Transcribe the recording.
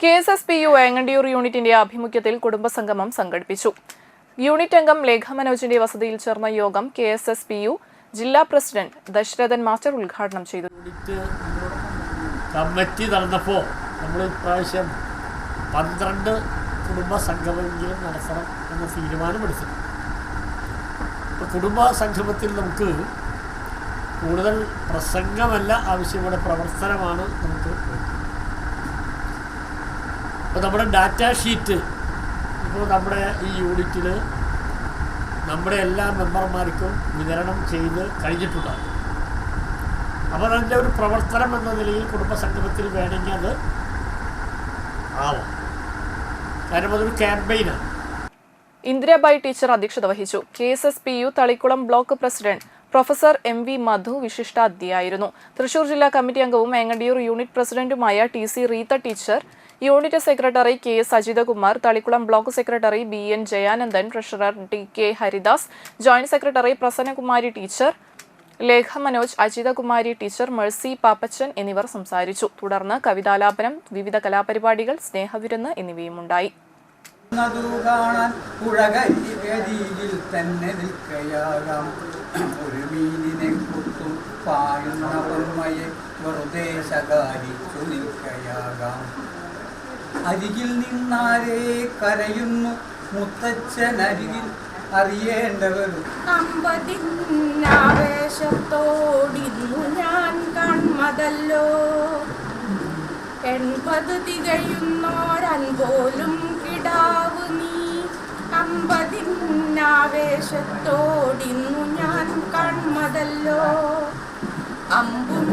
K S S P U Vengandiyur യൂണിറ്റിന്റെ ആഭിമുഖ്യത്തിൽ കുടുംബസംഗമം സംഘടിപ്പിച്ചു യൂണിറ്റ് അംഗം ലേഖ മനോജിന്റെ വസതിയിൽ ചേർന്ന യോഗം K S S P U ജില്ലാ പ്രസിഡന്റ് ദശരഥൻ മാസ്റ്റർ ഉദ്ഘാടനം ചെയ്തു കമ്മിറ്റി നടന്നപ്പോൾ നമ്മൾ ഇപ്രാവശ്യം പന്ത്രണ്ട് കുടുംബ സംഗമമെങ്കിലും നടത്തണം എന്ന തീരുമാനമെടുത്തു കുടുംബ സംഗമത്തിൽ നമുക്ക് കൂടുതൽ പ്രസംഗമല്ല ആവശ്യമുള്ള പ്രവർത്തനമാണ് നമുക്ക്. അപ്പോൾ നമ്മുടെ ഡാറ്റ ഷീറ്റ് ഇപ്പോൾ നമ്മുടെ ഈ യൂണിറ്റിൽ നമ്മുടെ എല്ലാ മെമ്പർമാർക്കും വിതരണം ചെയ്ത് കഴിഞ്ഞിട്ടുണ്ടാകും അപ്പോൾ അതിന്റെ ഒരു പ്രവർത്തനം എന്ന നിലയിൽ കുടുംബസംഗമത്തിൽ വേണമെങ്കിൽ അത് ആവാം. കാരണം അതൊരു ക്യാമ്പയിനാണ് ഇന്ദിരാബായി ടീച്ചർ അധ്യക്ഷത വഹിച്ചു. K S S P U Thalikkulam block president professor M V Madhu വിശിഷ്ടാതിഥിയായിരുന്നു. Thrissur ജില്ലാ കമ്മിറ്റി അംഗവും ഏങ്ങണ്ടിയൂർ യൂണിറ്റ് പ്രസിഡന്റുമായ T C Reetha teacher unit secretary K S Ajithakumar Thalikkulam block secretary B N Jayanandan treasurer D K Haridas joint secretary Prasannakumari teacher Lekha Manoj Ajithakumari teacher Mercy Pappachan എന്നിവർ സംസാരിച്ചു. തുടർന്ന് കവിതാലാപനം വിവിധ കലാപരിപാടികൾ സ്നേഹവിരുന്ന് എന്നിവയുമുണ്ടായി. തന്നെ നിൽക്കയാകാം. ഒരു മീനിനെ കൊത്തും വെറുതെ ശകാരിച്ചു നിൽക്കയാകാം. അരികിൽ നിന്നാരേ കരയുന്നു മുത്തച്ഛൻ മുത്തച്ഛനരികിൽ അറിയേണ്ടവർ. അമ്പതിന്നാവേശത്തോടിന്നു ഞാൻ കൺമതല്ലോ എൺപത് തികയുന്നോരൻ പോലും കിടാവ് നീ. അമ്പതിന്നാവേശത്തോടിന്നു ഞാൻ കൺമതല്ലോ അമ്പും